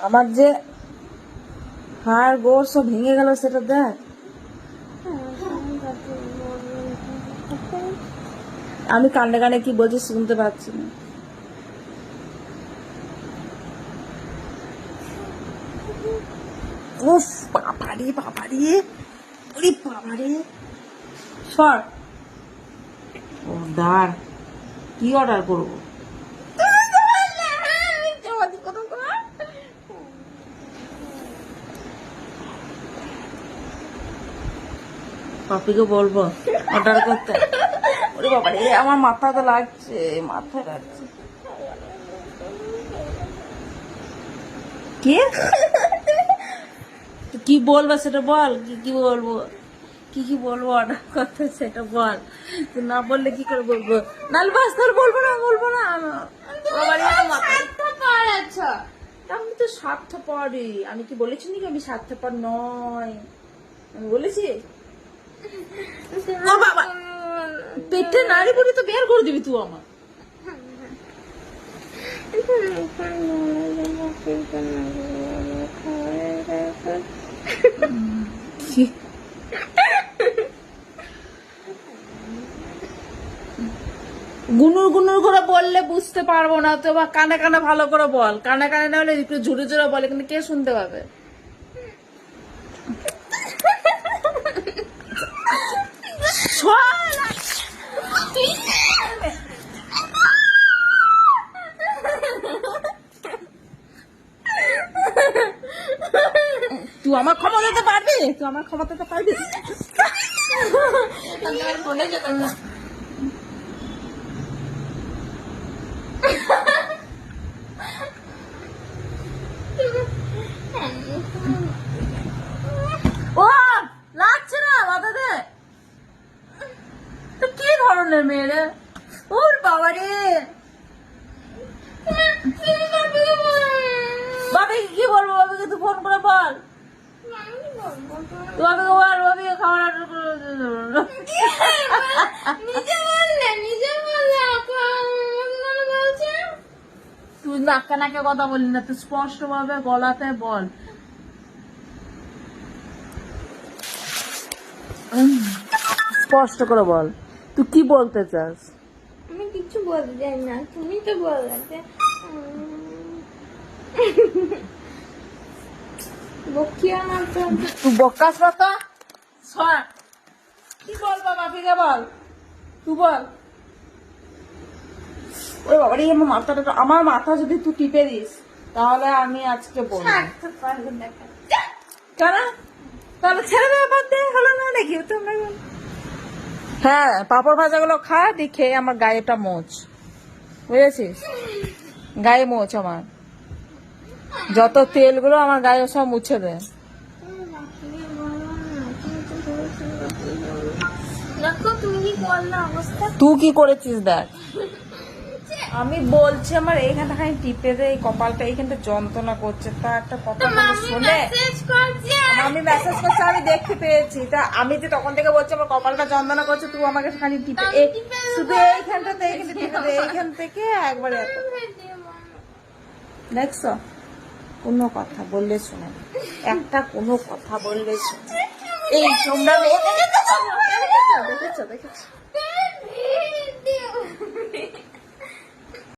আমার যে হাড় গোড় সব ভেঙে গেল, সেটা দেখ। আমি কানে কানে কি বলছি শুনতে পাচ্ছি না। উফ, বাবারে বাবারে। ওরে বাবারে। সর। ও, দাঁড়। কি অর্ডার করব? পাপিকে বলব অর্ডার করতে। ওরে বাবা রে আমার মাথা তো লাগছে মাথা লাগছে। কি? কি বলব সেটা বল কি কি বলব? কি কি বলব অর্ডার করতে সেটা বল। তুই না বললে কি করে বলব? নাল বাস তোর বলব না বলব না। আমি তো স্বার্থপরই। আমি কি বলেছি নাকি আমি স্বার্থপর নয়? আমি বলেছি? পেটে নাড়ি তো বের করে দিবি তুই আমার। গুনুর গুনুর করে বললে বুঝতে পারব না তো বা কানে কানে ভালো করে বল। কানে কানে না হলে একটু জোরে জোরে বলে কিন্তু কে শুনতে পাবে শোন! তুই আমার ক্ষমা দিতে পারবি? তুই আমার ক্ষমা দিতে পারবি? বলে যেতাম না ও লাগছে না মাথাতে তো কি ধরনের ওর বাবা রে বাবাকে কি বলব বাবাকে? তুই ফোন করে বল। বাবাকে বল, বাবাকে খাবার তুই নাকে নাকে কথা বলি না, তুই স্পষ্ট ভাবে গলাতে বল। স্পষ্ট করে বল। তুই কি বলতে চাস? আমি কিছু বলতে চাই না তুমি তো বললে যে বকিয়া না তো? তুই বকাস বকা সর কি বলব বাপিকে বল। তুই বল। ওরে বাবা রে আমার মাথাটা তো- আমার মাথা যদি তুই টিপে দিস তাহলে আমি আজকে বলব। কেন? তাহলে ছেড়ে দেওয়া বাদ দে হলো না নাকি তোমরা হ্যাঁ পাপড় ভাজাগুলো খা দিয়ে খেয়ে আমার গায়েটা মোচ। বুঝেছিস? গায়ে মোচ আমার। যত তেলগুলো আমার গায়ে সব মুছে দে। দেখো তুই কি করেছিস দেখ? আমি বলছি আমার এইখানটা খানি টিপে দে এই কপালটা এইখানটা যন্ত্রণা করছে। তা একটা কথা শোনে? আমি মেসেজ করছি আমি দেখতে পেয়েছি। তা আমি যে তখন থেকে বলছি আমার কপালটা যন্ত্রণা করছে তুই আমাকে খানি টিপে। শুধু এইখানটাতে এইখানটা টিপে দে। এইখান থেকে একবারে দেখছ? কোনো কথা বললে শুনে একটা কোনো কথা বললে শুনে এই তোমরা দেখেছ? দেখেছ? দেখেছ?